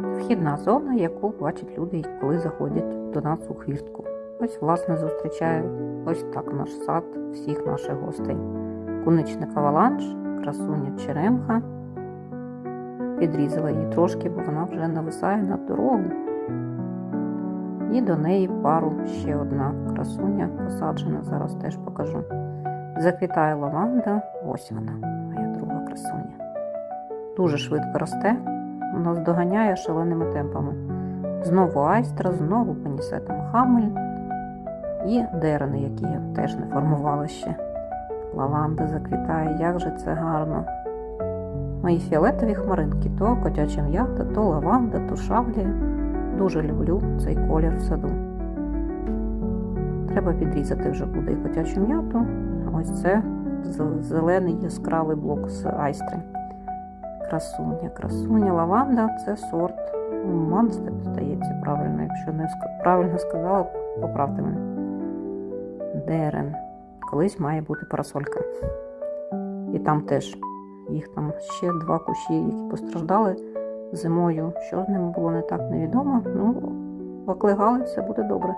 Вхідна зона, яку бачать люди, коли заходять до нас у хвіртку. Ось, власне, зустрічає ось так наш сад всіх наших гостей. Куничник аваланж, красуня черемха. Підрізала її трошки, бо вона вже нависає над дорогу. І до неї пару ще одна красуня посаджена, зараз теж покажу. Заквітає лаванда, ось вона, моя друга красуня. Дуже швидко росте, нас доганяє шаленими темпами. Знову айстра, знову панісетом хамель і дерени, які теж не формувала ще. Лаванда заквітає, як же це гарно. Мої фіолетові хмаринки то котяча м'ята, то лаванда, то шавлія. Дуже люблю цей колір в саду. Треба підрізати вже буде і котячу м'яту. Ось це зелений яскравий блок з айстри. Красуня, красуня, лаванда це сорт Манстед, здається, правильно. Якщо не правильно сказала, поправте мене. Дерен. Колись має бути парасолька. І там теж їх там ще два кущі, які постраждали зимою. Що з ними було не так невідомо. Ну, оклигали, все буде добре.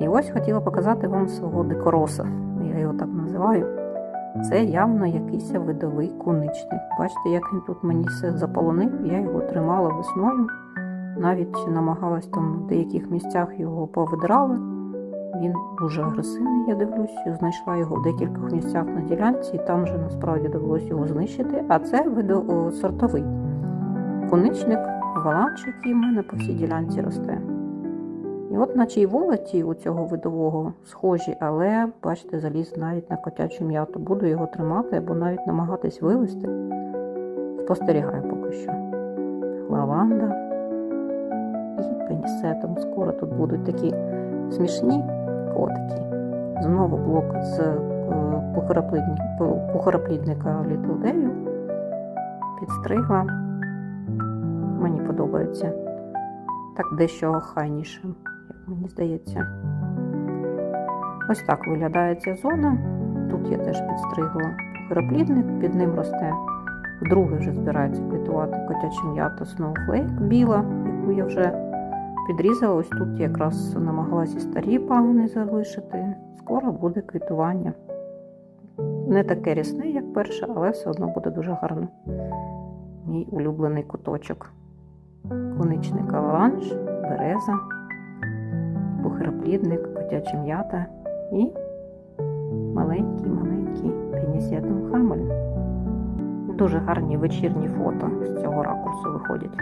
І ось хотіла показати вам свого дикороса. Я його так називаю. Це явно якийсь видовий куничник. Бачите, як він тут мені все заполонив. Я його тримала весною. Навіть намагалась там в деяких місцях його повидрала. Він дуже агресивний, я дивлюсь, знайшла його в декількох місцях на ділянці, і там вже насправді довелося його знищити. А це сортовий коничник, валанч, який в мене по всій ділянці росте. І от, наче й волоті у цього видового схожі, але, бачите, заліз навіть на котячу м'яту. Буду його тримати або навіть намагатись вивести. Спостерігаю поки що. Лаванда і пенісетом. Скоро тут будуть такі смішні котики. Знову блок з е, похороплідника Devil. Підстригла. Мені подобається. Так дещо охайніше, як мені здається. Ось так виглядає ця зона. Тут я теж підстригла похороплідник, під ним росте. Вдруге вже збирається квітувати котяча м'ята Snowflake біла, яку я вже підрізала. Ось тут якраз намагалася старі пагони залишити. Скоро буде квітування. Не таке рясне, як перше, але все одно буде дуже гарно. Мій улюблений куточок. Коничник аваланж, береза, похороплідник, котячі м'ята і маленький-маленький пенісетом хамель. Дуже гарні вечірні фото з цього ракурсу виходять.